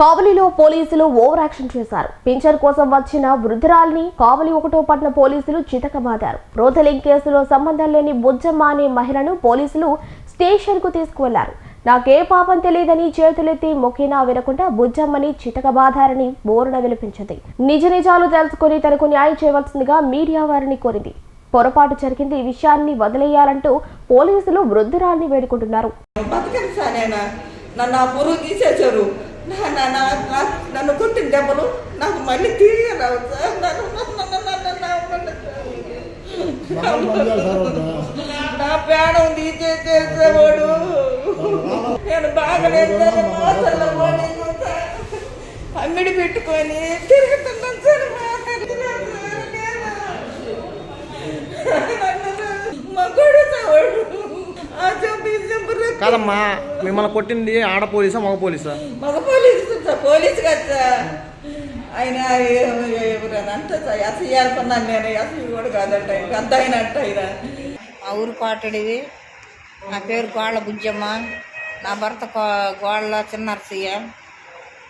కావలిలో పోలీసులు over action చేశారు. పింఛన్ కోసం వచ్చిన వృద్ధురాల్ని కావలి ఒకటో పట్న పోలీసులు చితకమాదారు రోతలింగ్ కేసులో సంబంధం లేని బుజ్జమ్మ అనే మహిళను పోలీసులు స్టేషన్కు తీసుకువెళ్ళారు. నాకే పాపం తెలియదని చేతులెత్తి మొక్కినా వినకుండా బుజ్జమ్మని చితకబాధారని బోరున వినిపించింది. నిజ నిజాలు తెలుసుకుని తనకు న్యాయం చేయవలసిందిగా మీడియా వారిని కోరింది. పొరపాటు జరిగింది ఈ విషయాన్ని వదిలేయాలంటూ పోలీసులు వృద్ధురాల్ని వేడుకుంటున్నారు. నన్ను ఆ తీసేశారు. నన్ను కొట్టిన దెబ్బలు నాకు మళ్ళీ తిరిగి రావు సార్. నన్ను నన్ను- నన్ను- నన్ను నేను బాగలేదు సార్ అమ్మిడి పెట్టుకొని తిరుగుతున్నాను సార్ కాదమ్మా మిమ్మల్ని కొట్టింది ఆడ పోలీసా మగ పోలీసా? మగ పోలీసు సార్ పోలీసు కదా సార్. ఆయన ఎవరైనా అంటే సార్ ఎస్ఐ అనుకున్నాను నేను ఎస్ఐ కూడా కాదంట అంత ఆయన అంట ఆయన. మా ఊరు కోటడివి నా పేరు గోళ్ళ బుజ్జమ్మ. నా భర్త కో- గోళ్ళ చిన్నరసయ్య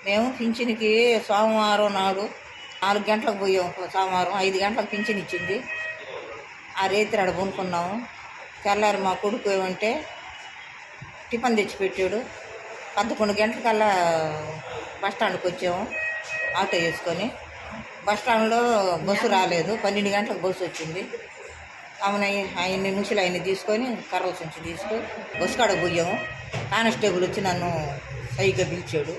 మేము పింఛన్కి సోమవారం నాడు నాలుగు గంటలకు పోయాం సోమవారం ఐదు గంటలకు పింఛన్ ఇచ్చింది. ఆ రేత్రి ఆడ కొనుక్కున్నాము. తెల్లారి మా కొడుకు ఏమంటే టిఫిన్ తెచ్చి పెట్టాడు పదకొండు గంటలకల్లా బస్ స్టాండ్కి వచ్చాము ఆటో వేసుకొని. బస్ స్టాండ్లో బస్సు రాలేదు. పన్నెండు గంటలకు బస్సు వచ్చింది. ఆమె ఆయన్ని ముసలి ఆయన తీసుకొని కర్రల సంచి తీసుకొని బస్సు కాడ పోయాము. కానిస్టేబుల్ వచ్చి నన్ను సైగా పిలిచాడు.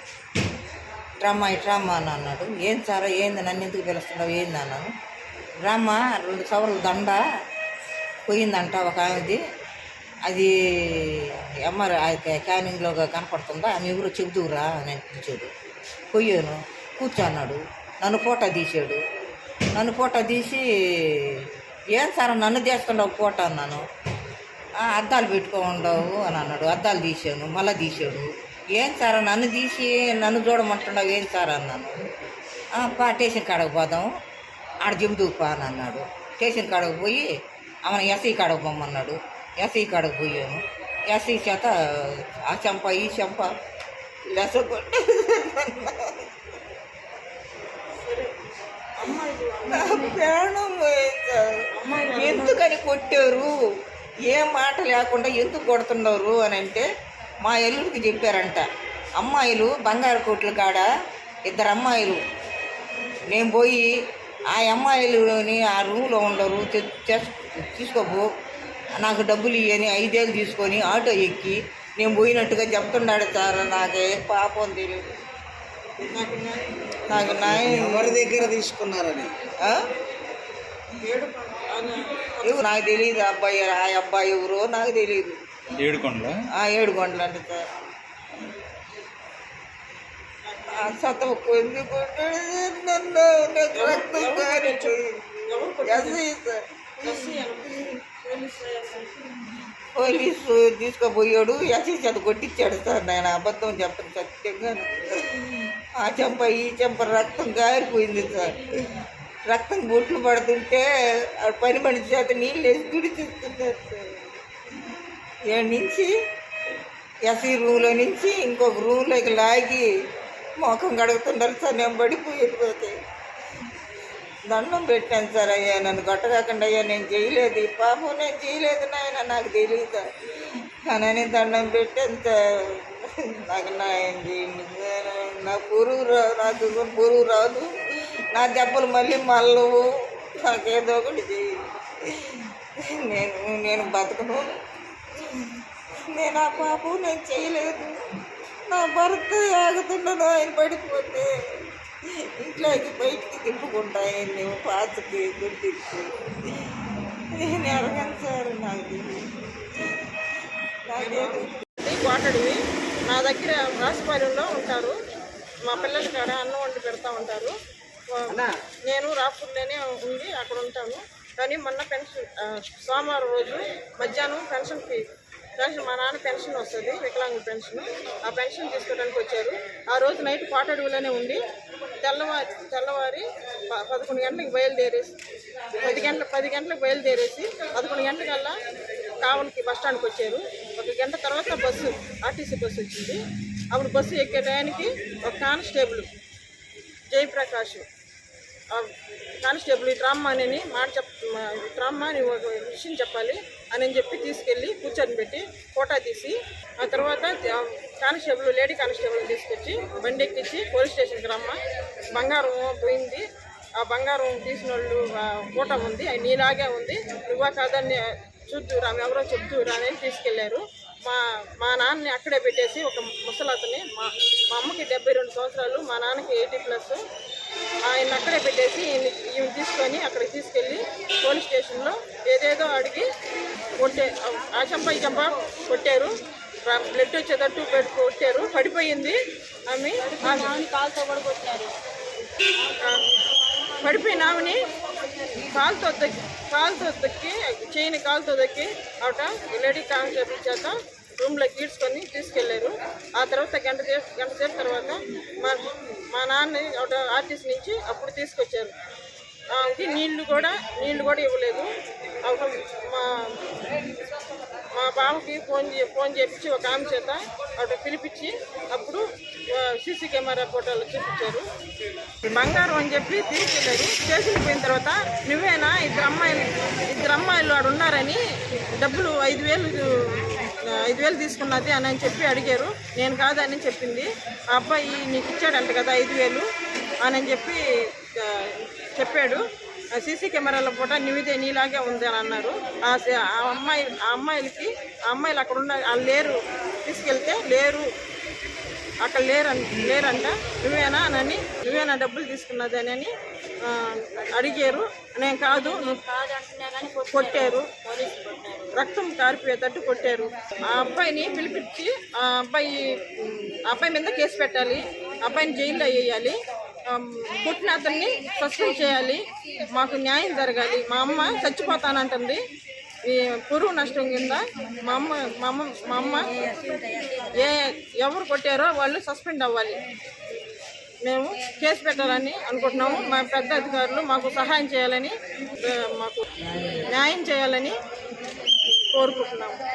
డ్రామా డ్రామా అని అన్నాడు. ఏం సారా ఏంది? నన్ను ఎందుకు పిలుస్తున్నావు? ఏంది? అన్నాను. డ్రామా రెండు సవర్లు దండ పోయిందంట ఒక ఆమెది. అది ఎంఆర్ క్యానింగ్లో కనపడుతుందా? ఆమె ఎవరో చెబుతురా అని పిలిచాడు పోయాను. కూర్చున్నాడు నన్ను ఫోటో తీసాడు నన్ను ఫోటో తీసి ఏం సార్ నన్ను తీస్తున్నావు ఫోటో అన్నాను. అద్దాలు పెట్టుకో ఉండవు అని అన్నాడు. అద్దాలు తీసాను మళ్ళీ తీసాడు ఏం సార్ నన్ను తీసి నన్ను చూడమంటున్నావు ఏం సార్ అన్నాను. పా స్టేషన్ కాడకు పోదాం. ఆడ చెబుతూ పా అని అన్నాడు. స్టేషన్ కాడకు పోయి ఆమె ఎస్ఐ కాడకు పొమ్మన్నాడు. ఎస్ఈ కాడకు పోయాను. ఎస్ఈ చేత ఆ చెంప ఈ చెంప లెస ప్రాణం ఎందుకని కొట్టారు? ఏ మాట లేకుండా ఎందుకు కొడుతున్నారు అని అంటే మా ఎల్లుడికి చెప్పారంట. అమ్మాయిలు బంగారు కోట్ల కాడ ఇద్దరు అమ్మాయిలు. నేను పోయి ఆ అమ్మాయిలుని ఆ రూమ్లో ఉండరు తీసుకోబో నాకు డబ్బులు ఇవ్వని ఐదేళ్ళు తీసుకొని ఆటో ఎక్కి నేను పోయినట్టుగా చెప్తున్నాడు సార్ నాకే పాపం తెలియదు నాకు న్యాయం ఎవరి దగ్గర తీసుకున్నారని? నాకు తెలియదు అబ్బాయి ఆ అబ్బాయి ఎవరో నాకు తెలియదు ఏడుకొండల ఆ ఏడు గంటలు అంటే సార్. సతం ఎందుకు? నన్ను రక్తం సార్. పోలీసు తీసుకుపోయాడు ఎస్ఐ చేత కొట్టించాడు సార్. నేను అబద్ధం చెప్పను సత్యంగా. ఆ చెంప ఈ చెంప రక్తం గారిపోయింది సార్. రక్తం బొట్లు పడుతుంటే ఆ పని మనిషి చేత నీళ్ళు వేసి తుడిచిస్తున్నారు సార్. ఏడు నుంచి ఎస్ఈ రూమ్లో నుంచి ఇంకొక రూమ్లోకి లాగి మొఖం కడుగుతున్నారు సార్. నేను పడిపోయిపోతే దండం పెట్టాను సార్ అయ్యా నన్ను కొట్టగాకుండా అయ్యా నేను చేయలేదు. ఈ పాపం నేను చేయలేదు నాయన నాకు తెలియదు కానీ దండం పెట్టాను సార్. నాకు న్యాయం చేయండి సార్. నా పురుగు రా నాకు పురుగు రాదు నా దెబ్బలు మళ్ళీ మల్లవు నాకేదో ఒకటి చేయి నేను నేను బతకను. నేను ఆ పాపం నేను చేయలేదు. నా భర్త ఆగుతున్నాను ఆయన పడిపోతే. ఇంట్లోకి బయటికి తిప్పుకుంటా ఆయన్ని పాతకి గుర్తించి నేను ఎరగను సార్ నాకు కోటడివి నా దగ్గర రాసిపాలెంలో ఉంటారు. మా పిల్లల కాడ అన్నం వండి పెడతా ఉంటారు. నేను రాపూర్లోనే ఉండి అక్కడ ఉంటాను. కానీ మొన్న పెన్షన్ సోమవారం రోజు మధ్యాహ్నం పెన్షన్కి పెన్షన్ మా నాన్న పెన్షన్ వస్తుంది వికలాంగుల పెన్షన్. ఆ పెన్షన్ తీసుకోవడానికి వచ్చారు. ఆ రోజు నైట్ కోటడుగులోనే ఉండి తెల్లవారి తెల్లవారి ప- పదకొండు గంటలకు బయలుదేరేసి పది గంటల పది గంటలకు బయలుదేరేసి పదకొండు గంటలకల్లా కావలికి బస్ స్టాండ్కి వచ్చారు. ఒక గంట తర్వాత బస్సు ఆర్టీసీ బస్సు వచ్చింది. అప్పుడు బస్సు ఎక్కే టయానికి ఒక కానిస్టేబుల్ జయప్రకాష్. కానిస్టేబుల్ ఈ డ్రామా అని మాట చెప్ మా- ఈ డ్రామా అని ఒక విషయం చెప్పాలి అని చెప్పి తీసుకెళ్ళి కూర్చొని పెట్టి ఫోటో తీసి ఆ తర్వాత కానిస్టేబుల్ లేడీ కానిస్టేబుల్ తీసుకొచ్చి బండి ఎక్కించి పోలీస్ స్టేషన్కి రమ్మ. బంగారం పోయింది. ఆ బంగారం తీసిన వాళ్ళు ఫోటో ఉంది. అది నీలాగే ఉంది. నువ్వా కాదని చూద్దురా ఎవరో చెప్తురా అని తీసుకెళ్ళారు. మా మా నాన్నని అక్కడే పెట్టేసి ఒక ముసలతని మా మా అమ్మకి డెబ్బై రెండు సంవత్సరాలు మా నాన్నకి ఎయిటీ ప్లస్. ఆయన అక్కడే పెట్టేసి ఈయన ఈమె తీసుకొని అక్కడికి తీసుకెళ్ళి పోలీస్ స్టేషన్లో ఏదేదో అడిగి కొట్టే ఆ చంప ఈ చంప కొట్టారు. బ్లడ్ వచ్చేటట్టు పెట్టి కొట్టారు. పడిపోయింది ఆమె. ఆమె కాలుతో కూడా పడిపోయిన ఆమెని కాలుతో దక్కి కాలుతో దక్కి చేయని కాలుతో దక్కి ఆవిడ లేడీ కానిస్టేబుల్ చేత రూమ్లో గీడ్చుకొని తీసుకెళ్ళారు. ఆ తర్వాత గంట సేపు గంట సేపు తర్వాత మా నాన్న ఆవిడ ఆర్టీసీ నుంచి అప్పుడు తీసుకొచ్చారు. ఆమెకి నీళ్ళు కూడా నీళ్ళు కూడా ఇవ్వలేదు. మా మా బావకి ఫోన్ ఫోన్ చేపించి ఒక ఆమె చేత ఆవిడ పిలిపించి అప్పుడు సీసీ కెమెరా ఫోటోలు చూపించారు. బంగారం అని చెప్పి తీసుకెళ్ళారు. స్టేషన్కి పోయిన తర్వాత నువ్వేనా ఇద్దరు అమ్మాయిలు ఇద్దరు అమ్మాయిలు ఆడు ఉన్నారని డబ్బులు ఐదు వేలు ఐదు వేలు తీసుకున్నది అని అని చెప్పి అడిగారు. నేను కాదని చెప్పింది. ఆ అబ్బాయి నీకు ఇచ్చాడంట కదా ఐదు వేలు అని అని చెప్పి చెప్పాడు. సీసీ కెమెరాల పూట నీవిదే నీలాగే ఉంది అని అన్నారు. ఆ అమ్మాయి ఆ అమ్మాయిలకి ఆ అమ్మాయిలు అక్కడ ఉన్న వాళ్ళు లేరు. తీసుకెళ్తే లేరు. అక్కడ లేరన్ లేరంట. నువ్వేనా అని నువ్వేనా డబ్బులు తీసుకున్నది అని అడిగారు. నేను కాదు నువ్వు కొట్టారు. రక్తం కారిపోయేటట్టు కొట్టారు. ఆ అబ్బాయిని పిలిపించి ఆ అబ్బాయి ఆ అబ్బాయి మీద కేసు పెట్టాలి. అబ్బాయిని జైల్లో వేయాలి. పుట్టిన అతన్ని సస్పెండ్ చేయాలి. మాకు న్యాయం జరగాలి. మా అమ్మ చచ్చిపోతానంటుంది. ఈ పురుగు నష్టం కింద మా అమ్మ మా అమ్మ మా అమ్మ ఏ ఎవరు కొట్టారో వాళ్ళు సస్పెండ్ అవ్వాలి. మేము కేసు పెట్టాలని అనుకుంటున్నాము. మా పెద్ద అధికారులు మాకు సహాయం చేయాలని మాకు న్యాయం చేయాలని కోరుకుంటున్నాము